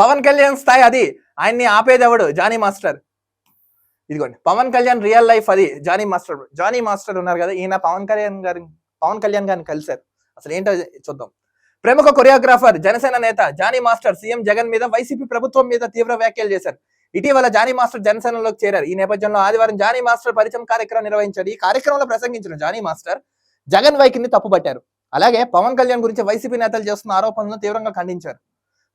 పవన్ కళ్యాణ్ స్థాయి అది. ఆయన్ని ఆపేది ఎవడు జానీ మాస్టర్. ఇదిగోండి. పవన్ కళ్యాణ్ రియల్ లైఫ్ అది. Johnny master. జానీ మాస్టర్ ఉన్నారు కదా ఈయన పవన్ కళ్యాణ్ గారి పవన్ కళ్యాణ్ గారిని కలిశారు. అసలు ఏంటో చూద్దాం. ప్రముఖ కొరియోగ్రాఫర్ జనసేన నేత జానీ మాస్టర్ సీఎం జగన్ మీద వైసీపీ ప్రభుత్వం మీద తీవ్ర వ్యాఖ్యలు చేశారు. ఇటీవల జానీ మాస్టర్ జనసేనలోకి చేరారు. ఈ నేపథ్యంలో ఆదివారం జానీ మాస్టర్ పరిచయం కార్యక్రమం నిర్వహించారు. ఈ కార్యక్రమంలో ప్రసంగించిన జానీ మాస్టర్ జగన్ వైఖరిని తప్పుపట్టారు. అలాగే పవన్ కళ్యాణ్ గురించి వైసీపీ నేతలు చేస్తున్న ఆరోపణలను తీవ్రంగా ఖండించారు.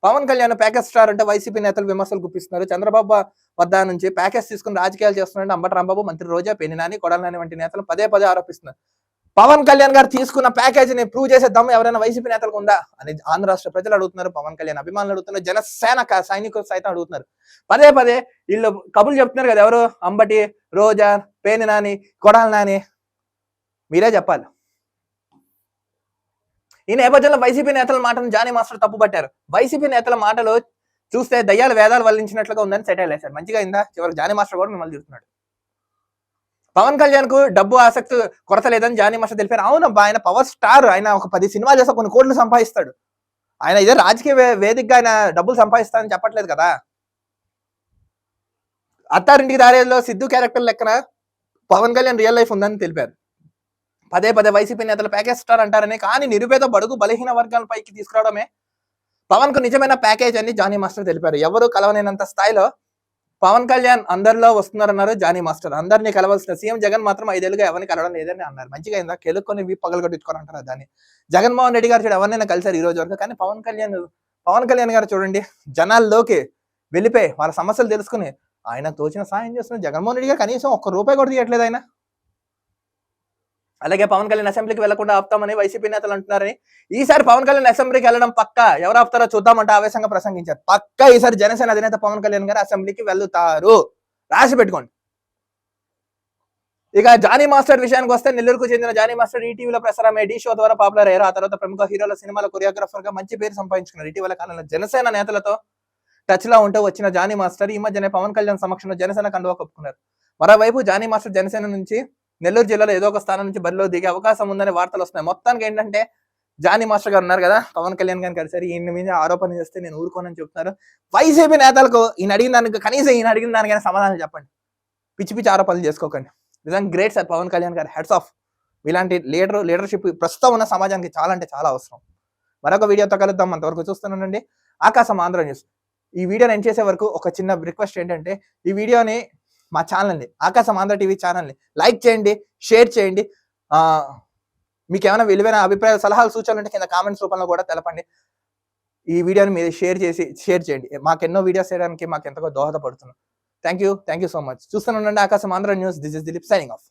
పవన్ కళ్యాణ్ ప్యాకేజ్ స్టార్ అంటే వైసీపీ నేతలు విమర్శలు గుప్పిస్తున్నారు. చంద్రబాబు వద్ద నుంచి ప్యాకేజ్ తీసుకుని రాజకీయాలు చేస్తున్నారంటే అంబటి రాంబాబు మంత్రి రోజా పెనినాని కొడాలని వంటి నేతలు పదే పదే ఆరోపిస్తున్నారు. పవన్ కళ్యాణ్ గారు తీసుకున్న ప్యాకేజీని ప్రూవ్ చేసే దమ్ము ఎవరైనా వైసీపీ నేతలకు ఉందా అని ఆంధ్ర రాష్ట్ర ప్రజలు అడుగుతున్నారు. పవన్ కళ్యాణ్ అభిమానులు అడుగుతున్నారు. జనసేన సైనికులు సైతం అడుగుతున్నారు. పదే పదే వీళ్ళు కబులు చెప్తున్నారు కదా ఎవరు? అంబటి రోజా పేని నాని కొడాలి నాని. మీరే చెప్పాలి. ఈ నేపథ్యంలో వైసీపీ నేతల మాటను జానీ మాస్టర్ తప్పుపట్టారు వైసీపీ నేతల మాటలు చూస్తే దయ్యాలు వేదాలు వల్లించినట్లుగా ఉందని సెటైల్ వేశారు మంచిగా అయిందా? చివరికి జానీ మాస్టర్ కూడా మిమ్మల్ని తిడుతున్నాడు. పవన్ కళ్యాణ్కు డబ్బు ఆసక్తి కొరత లేదని జానీ మాస్టర్ తెలిపారు. అవునబ్బా ఆయన పవర్ స్టార్. ఆయన ఒక పది సినిమాలు చేస్తే కొన్ని కోట్లు సంపాదిస్తాడు. ఆయన ఇదే రాజకీయ వేదికగా ఆయన డబ్బులు సంపాదిస్తానని చెప్పట్లేదు కదా. అత్తారింటికి దారేలో సిద్ధు క్యారెక్టర్ లెక్కన పవన్ కళ్యాణ్ రియల్ లైఫ్ ఉందని తెలిపారు. పదే పదే వైసీపీ నేతలు ప్యాకేజ్ స్టార్ అంటారని కానీ నిరుపేద బడుగు బలహీన వర్గాల పైకి తీసుకురావడమే పవన్కు నిజమైన ప్యాకేజ్ అని జానీ మాస్టర్ తెలిపారు. ఎవరు కలవలేనంత స్థాయిలో పవన్ కళ్యాణ్ అందరిలో వస్తున్నారన్నారు జానీ మాస్టర్. అందరినీ కలవాల్సిన సీఎం జగన్ మాత్రం ఐదేళ్ళుగా ఎవరిని కలవడం లేదని అన్నారు. మంచిగా అయిందా? కెలుక్కొని వీ పగలు కొట్టించుకొని అంటారు దాన్ని జగన్మోహన్ రెడ్డి గారు చూడు ఎవరినైనా కలిశారు ఈ రోజు వరకు కానీ పవన్ కళ్యాణ్ పవన్ కళ్యాణ్ గారు చూడండి జనాల్లోకి వెళ్ళిపోయి వాళ్ళ సమస్యలు తెలుసుకుని ఆయన తోచిన సాయం చేస్తున్న జగన్మోహన్ రెడ్డి గారు కనీసం ఒక్క రూపాయి కూడా తీయట్లేదు ఆయన. అలాగే పవన్ కళ్యాణ్ అసెంబ్లీకి వెళ్ళకుండా ఆపుతామని వైసీపీ నేతలు అంటున్నారని. ఈసారి పవన్ కళ్యాణ్ అసెంబ్లీకి వెళ్ళడం పక్క? ఎవరు ఆపుతారో చూద్దామంటే ఆవేశంగా ప్రసంగించారు. పక్క ఈసారి జనసేన అధినేత పవన్ కళ్యాణ్ గారు అసెంబ్లీకి వెళ్తారు. రాసి పెట్టుకోండి. ఇక జానీ మాస్టర్ విషయానికి వస్తే నెల్లూరుకు చెందిన జానీ మాస్టర్ ఈటీవీలో ప్రసారమే డీ షో ద్వారా పాపులర్ అయ్యారు. ఆ తర్వాత ప్రముఖ హీరోల సినిమాల కొరియోగ్రాఫర్గా మంచి పేరు సంపాదించుకున్నారు. ఇటీవల కాలంలో జనసేన నేతలతో టచ్లో ఉంటూ వచ్చిన జానీ మాస్టర్ ఈ మధ్యనే పవన్ కళ్యాణ్ సమక్షంలో జనసేన కండువా కప్పుకున్నారు. మరోవైపు జానీ మాస్టర్ జనసేన నుంచి నెల్లూరు జిల్లాలో ఏదో ఒక స్థానం నుంచి బరిలో దిగే అవకాశం ఉందనే వార్తలు వస్తున్నాయి. మొత్తానికి ఏంటంటే జానీ మాస్టర్ గారు ఉన్నారు కదా పవన్ కళ్యాణ్ గారిని కలిసారు ఈయన మీద ఆరోపణ చేస్తే నేను ఊరుకోనని చెప్తున్నారు. వైసీపీ నేతలకు ఈయన అడిగిన దానికి కనీసం ఈయన అడిగిన దానికైనా సమాధానం చెప్పండి. పిచ్చి పిచ్చి ఆరోపణలు చేసుకోకండి. నిజంగా గ్రేట్ సార్ పవన్ కళ్యాణ్ గారు హెడ్స్ ఆఫ్. ఇలాంటి లీడర్ లీడర్షిప్ ప్రస్తుతం ఉన్న సమాజానికి చాలా అంటే చాలా అవసరం. మరొక వీడియోతో కలుద్దాం. అంతవరకు చూస్తున్నానండి ఆకాశం ఆంధ్ర న్యూస్. ఈ వీడియోని ఎండ్ చేసే వరకు ఒక చిన్న రిక్వెస్ట్ ఏంటంటే ఈ వీడియోని మా ఛానల్ని ఆకాశం ఆంధ్ర టీవీ ఛానల్ని లైక్ చేయండి షేర్ చేయండి. మీకు ఏమైనా విలువైన అభిప్రాయాలు సలహాలు సూచనలు ఉంటే కింద కామెంట్స్ రూపంలో కూడా తెలపండి. ఈ వీడియోని మీరు షేర్ చేసి షేర్ చేయండి. మాకు ఎన్నో వీడియోస్ చేయడానికి మాకు ఎంతగా దోహదపడుతున్నాం. Thank you thank you so much చూస్తూనే ఉండండి Akasham Andhra news this is Dilip signing off